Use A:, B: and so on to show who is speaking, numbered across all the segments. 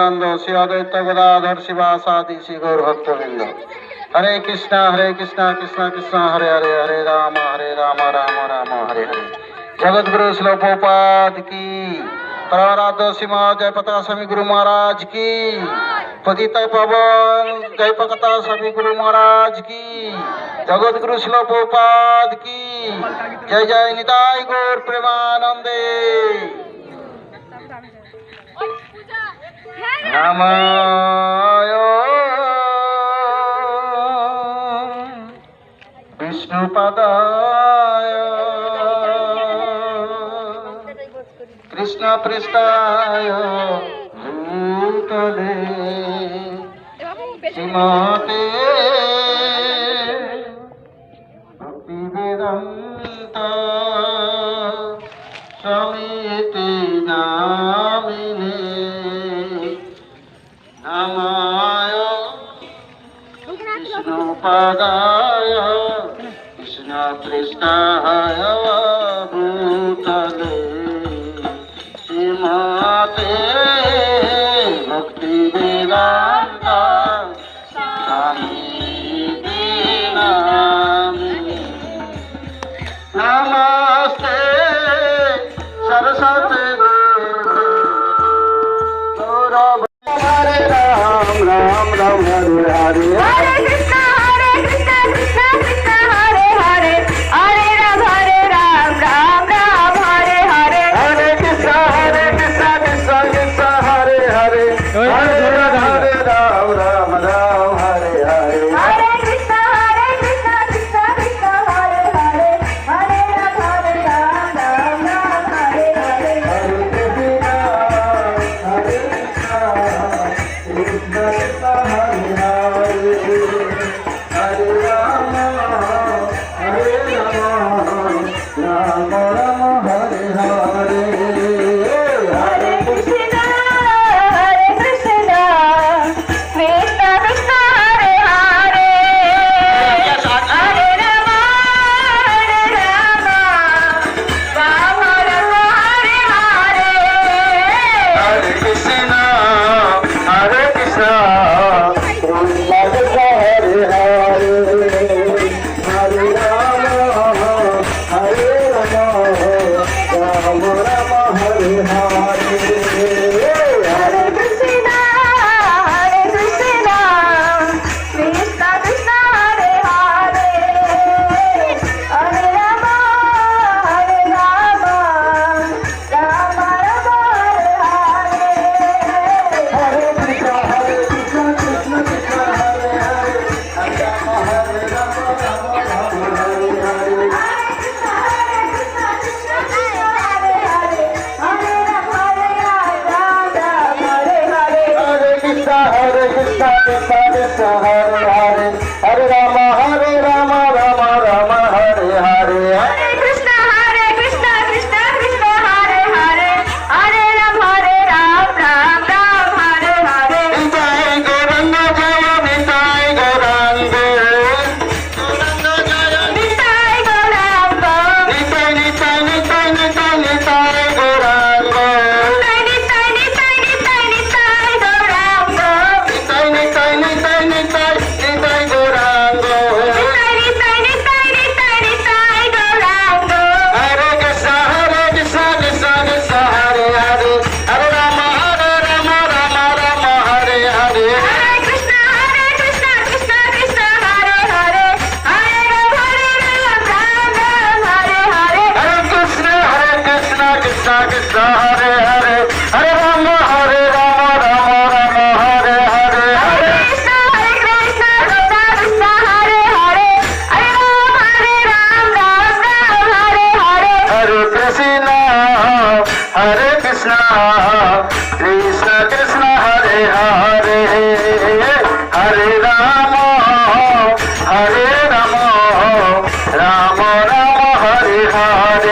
A: সচ্চিদানন্দ শ্রী অদ্বৈত গদাধর শিবা সাদি শ্রী গৌর ভক্তবৃন্দ হরে কৃষ্ণ হরে কৃষ্ণ কৃষ্ণ কৃষ্ণ হরে হরে হরে রাম হরে রাম রাম রাম হরে হরে জগৎগুরু শ্লোকোপাদ কি परवराध सिंह जय पता स्वामी गुरु महाराज की पतित पवन जय पकता स्वामी गुरु महाराज की जगत गुरु श्लोकोपाद की जय जय निताय गौर प्रेमानंदे রামায় বিষ্ণুপদায় কৃষ্ণ পৃষ্ঠায় ভূতলে শ্রীমতে ভক্তিবেদন্ত ಪದಾಯ ಕೃಷ್ಣ ಕೃಷ್ಣಾಯ ಭೂತಲೆ ಮಾತೆ ಭಕ್ತಿ Thank you.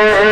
A: Amen.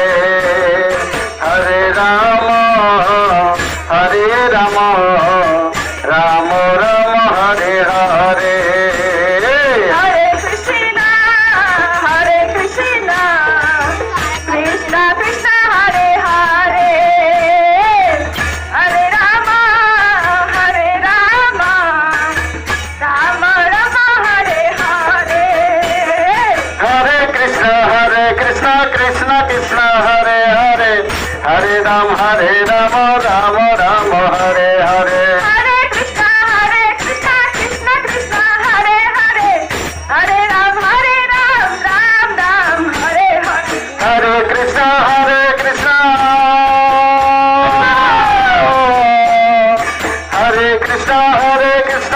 A: কৃষ্ণ হরে কৃষ্ণ হরে কৃষ্ণ হরে কৃষ্ণ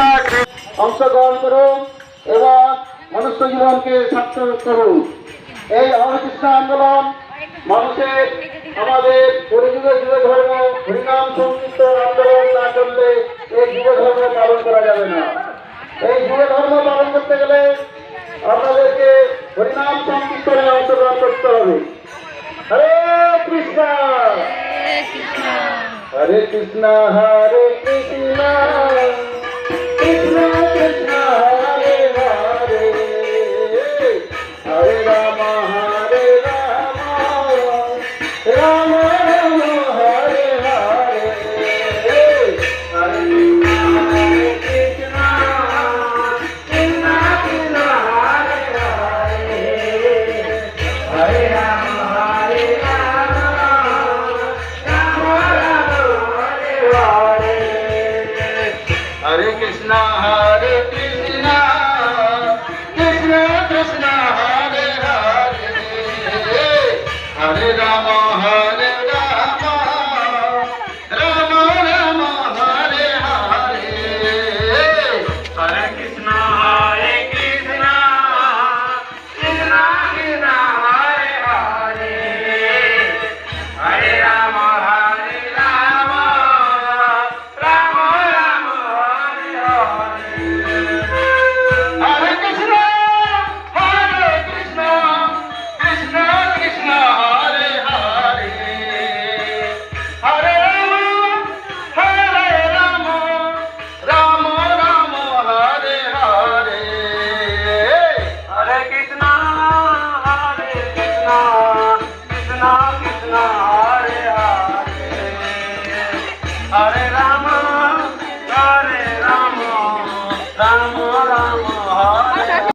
B: অংশগ্রহণ করুন এবং মনুষ্য জীবনকে সার্থক করুন এই কৃষ্ণ আন্দোলন মানুষের আমাদের পরিচিত যুব ধর্ম হরিনাম সঙ্গে
A: কৃষ্ণ হরে Krishna